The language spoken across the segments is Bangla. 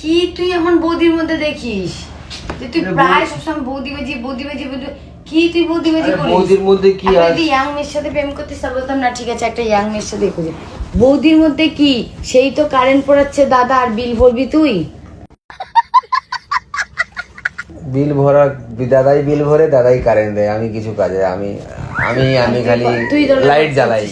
কি তুই এমন বৌদির মধ্যে দেখিস? যে তুই প্রায় সবসময় বৌদি বাজি বৌদি বাজি বৌদি কি তুই বৌদি বাজি করিস বৌদির মধ্যে কি আছে? যদি ইয়াং মেয়ের সাথে প্রেম করতে তাহলে বলতাম না ঠিক আছে একটা ইয়াং মেয়ের সাথে খুঁজে বৌদির মধ্যে কি? সেই তো কারেন্ট পড়াচ্ছে দাদা আর বিল ভরবি তুই? বিল ভরা দাদাই বিল ভরে দাদাই কারেন্ট দেয়। আমি কিছু কাজে আমি আমি আমি খালি তো লাইট জ্বালাই।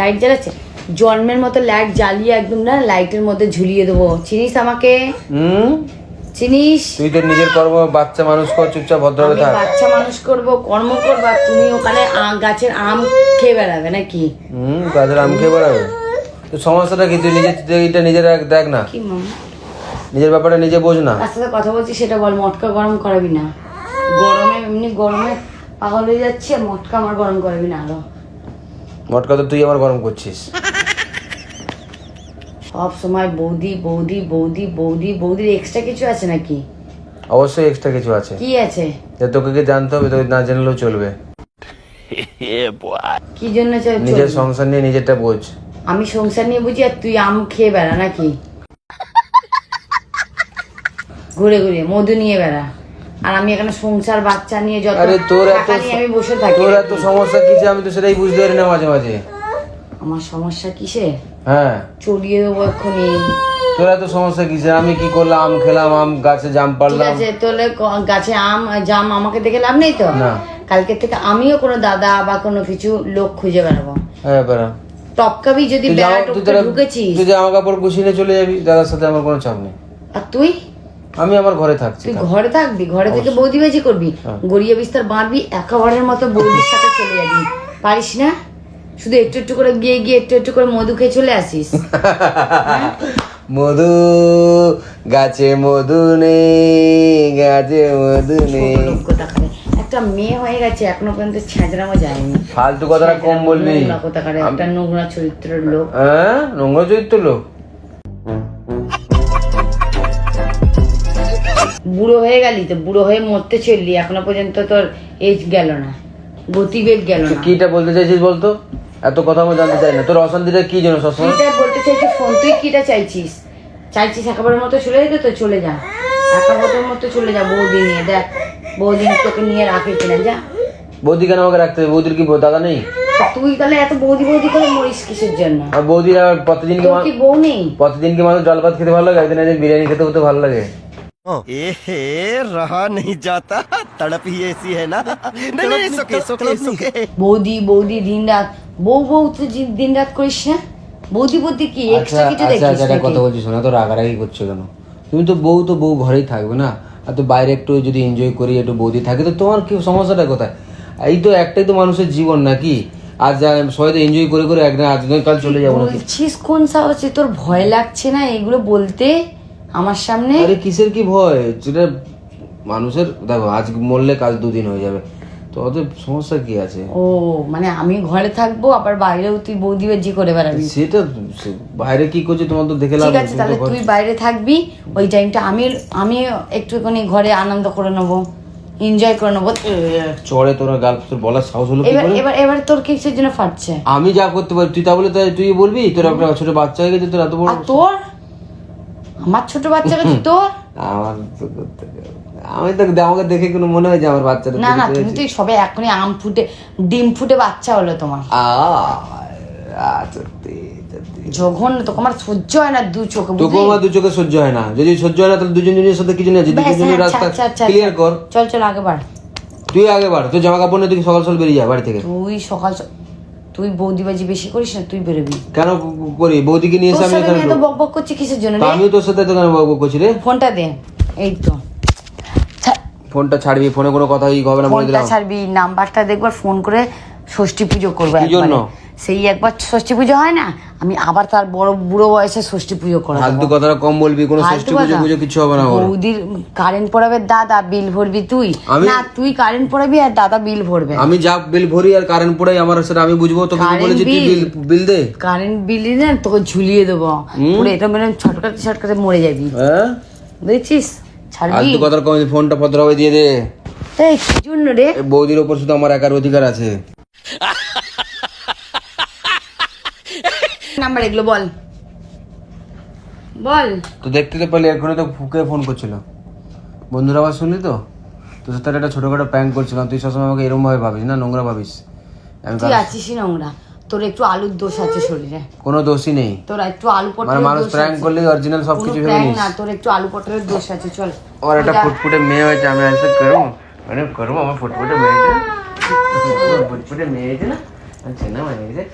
লাইট জ্বালাচ্ছে? জন্মের মতো লাইট জ্বালিয়ে একদম না লাইটের মধ্যে ঝুলিয়ে দেবো। চিনিস আমাকে? হুম? চিনিস? তুই তো নিজের কর্ম বাচ্চা মানুষ কর চুপচাপ ভদ্রভাবে আমি থাক। বাচ্চা মানুষ করব কর্ম করব তুমি ওখানে আ- গাছের আম খেয়ে বেড়াবে নাকি? হুম গাছের আম খেয়ে বেড়াবে। তো সমস্যাটা কি? তুই নিজের এইটা নিজের দেখ না। কি নিজের ব্যাপারে নিজে বোঝ না। তার সাথে কথা বলছি সেটা বল মটকা গরম করাবি না। গরমে এমনি গরমে পাগল হয়ে যাচ্ছে মটকা আমার গরম করাবি না আরও। মটকা তো তুই আমার গরম করছিস। সব সময় বৌদি বৌদি বৌদি বৌদি বৌদির এক্সট্রা কিছু আছে নাকি? অবশ্যই এক্সট্রা কিছু আছে। কি আছে? যে তোকে কি জানতে হবে তোকে না জানলেও চলবে। কি জন্য চল- নিজের সংসার নিয়ে নিজেরটা বোঝ। আমি সংসার নিয়ে বুঝি আর তুই আম খেয়ে বেড়া নাকি? ঘুরে ঘুরে মধু নিয়ে বেড়া। আর আমি এখানে সংসার বাচ্চা নিয়ে যত আরে তোর এত আমি বসে থাকি। তোর এত সমস্যা কিছু আমি তো সেটাই বুঝতে পারি না মাঝে মাঝে। আমার সমস্যা কিসে হ্যাঁ। চড়িয়ে দেবো এক্ষুনি। তোর এত সমস্যা কিসে আমি কি করলাম? আম খেলাম আম গাছে জাম ঠিক আছে তোলে গাছে আম জাম আমাকে দেখে লাভ নেই তো? না। কালকে থেকে আমিও কোনো দাদা বা কোনো কিছু লোক খুঁজে বেড়াবো। হ্যাঁ বেড়া। টপকাবি যদি বেড়া টপকে ঢুকেছিস। তুই জামা কাপড় গুছিয়ে চলে যাবি দাদার সাথে আমার কোনো চাপ নেই। আর তুই? আমি আমার ঘরে থাকছি তুই ঘরে থাকবি? ঘরে থেকে বৌদি বাজি করবি? গড়িয়া বিস্তার বাঁধবি একেবারের মতো বৌদির সাথে চলে যাবি। পারিস না? শুধু একটু একটু করে গিয়ে গিয়ে একটু একটু করে মধু খেয়ে চলে আসিস। মধু গাছে মধু নেই গাছে মধু নেই। একটা মেয়ে হয়ে গেছে এখনও পর্যন্ত ছেঁচড়ামো যায়নি। ফালতু কথাটা কম বলবি নোংরা কোথাকারে একটা নোংরা চরিত্রের লোক। হ্যাঁ? নোংরা চরিত্র লোক? বুড়ো হয়ে গেলি তো বুড়ো হয়ে মরতে চললি এখনও পর্যন্ত তোর এজ গেল না গতিবেগ গেল না। কিটা বলতে চাইছিস বলতো? এত কথা আমি জানতে চাই না। তোর অশান্তিটা কি জন্য সবসময়? তুই বলতে চাইছিস ফোন তুই কিটা চাইছিস? চাইছিস একবার মতো চলে যেতে তো চলে যা। একেবারের মতো চলে যা বৌদি নিয়ে দেখ বৌদি তোকে নিয়ে রাখে কিনা যা। বৌদি কেন আমাকে রাখতে হবে? বৌদির কি দাদা নেই? তুই তাহলে এত বৌদি বৌদি করে মরিস কিসের জন্য? আর বৌদি আর প্রতিদিন কি বউ নেই? প্রতিদিন কি মানুষ জল ভাত খেতে ভালো লাগে? একদিন একদিন বিরিয়ানি খেতে হতে ভালো লাগে। এহে রহা নেই যাতা তড়প হি এসি হ্যায় না। বৌদি বৌদি দিন রাত বউ বউ তো দিন রাত করিস না? বৌদি বৌদি কি আচ্ছা এক্সট্রা কিছু আচ্ছা দেখিস আচ্ছা কথা বলছিস না তো রাগারাগি করছ কেন? তুমি তো বউ তো বউ ঘরেই থাকবে না? আর তো বাইরে একটু যদি এনজয় করি একটু বৌদি থাকে তো তোমার কি সমস্যাটা কোথায়? এই তো একটাই তো মানুষের জীবন নাকি? আজ সবাই তো এনজয় করে করে একদিন আজ কাল চলে যাব বলছিস? কোন সাহসে? তোর ভয় লাগছে না এগুলো বলতে? আমার সামনে? আরে কিসের কি ভয়? যেটা মানুষের দেখো আজ মরলে কাল দুদিন হয়ে যাবে। তো অত সমস্যা কি আছে? ও মানে আমি ঘরে থাকব আবার বাইরেও তুই বৌদি করে বেড়াবি। সেটা বাইরে কি করছে তোমার তো দেখে ঠিক আছে তাহলে তুই বাইরে থাকবি ওই টাইমটা আমি আমি একটুখানি ঘরে আনন্দ করে নেব এনজয় করে নেব। চড়ে তোর গাল তোর বলার সাহস হলো এবার এবার এবার তোর কিসের জন্য ফাটছে? আমি যা করতে পারি তুই তা বলে তুই বলবি? তোর একটা ছোট বাচ্চা হয়ে গেছে তোর এত বড় তোর? আমার ছোট বাচ্চা কাছে তোর? আমার তো করতে। আমি তো আমাকে দেখে কোনো মনে হয় যে আমার বাচ্চাটা না না তুমি। তো সবে এখনই আম ফুটে ডিম ফুটে বাচ্চা হলো তোমার। সত্যি। যখন তোমার সহ্য হয় না দু চোখে আমার দু চোখে সহ্য হয় না। যদি সহ্য হয় না তাহলে দুজন দুজনের সাথে কিছু দুজনের রাস্তা আচ্ছা, ক্লিয়ার কর। চল চল আগে বাড়। তুই আগে বাড়। তুই জামা কাপড় নিয়ে তুই সকাল সকাল বেরিয়ে যা বাড়ি থেকে। তুই সকাল তুই বৌদিবাজি বেশি করিস না তুই বেরোবি। কেন করি? বৌদিকে নিয়ে এসে আমি এখানে আমি বক বক করছি কিসের জন্য আমিও তোর সাথে তো কেন বকবক করছি রে? ফোনটা দে এই তো। ফোনটা ছাড়বি ফোনে কোনো কথা হবে না বলে ফোনটা দিলাম। ছাড়বি নাম্বারটা দেখবার ফোন করে ষষ্ঠী পুজো করব জন্য? সেই একবার ষষ্ঠী পুজো হয় না আমি আবার তার বড় বুড়ো বয়সে ষষ্ঠী পুজো করে ফালতু। কথাটা কম বলবি কোনো ষষ্ঠী পুজো? পুজো কিছু হবে না বৌদির কারেন্ট পড়াবে দাদা বিল ভরবি তুই। না তুই কারেন্ট পড়াবি আর দাদা বিল ভরবে। আমি যা বিল ভরি আর কারেন্ট পড়াই আমার সেটা আমি বুঝব তোকে কি কারেন্ট বলেছি তুই বিল বিল? দে। কারেন্ট বিল না তোকে ঝুলিয়ে দেবো। পুরো এটা মানে ছটকাতে ছটকাতে মরে যাবি। হ্যাঁ? বুঝছিস ছাড়বি? ফালতু কথার কম ফোনটা ভদ্রভাবে দিয়ে দে। এই কি জন্য রে? এই বৌদির শুধু আমার একার অধিকার আছে। নাম্বার এগুলো বল। বল। তো দেখতে তো পেলে এখনই তো ফুকে ফোন করছিল। বন্ধুরা আবার শুনলি তো? তোর সাথে একটা ছোটখাটো প্র্যাঙ্ক করছিলাম তুই সবসময় আমাকে এরকম ভাবে ভাবিস না নোংরা ভাবিস। আমি তুই আছিস নোংরা। তোর একটু আলুর দোষ আছে শরীরে। কোনো দোষই নেই। তোর একটু আলু পটলের মানে মানুষ প্র্যাঙ্ক করলে অরিজিনাল সব কিছু ভেবে নিস। না তোর একটু আলু পটলের দোষ আছে চল। ওর একটা ফুটফুটে মেয়ে হয়েছে আমি এসে করব। মানে করব আমার ফুটফুটে মেয়ে হয়েছে। ফুটফুটে মেয়ে হয়েছে না? চেনা মানে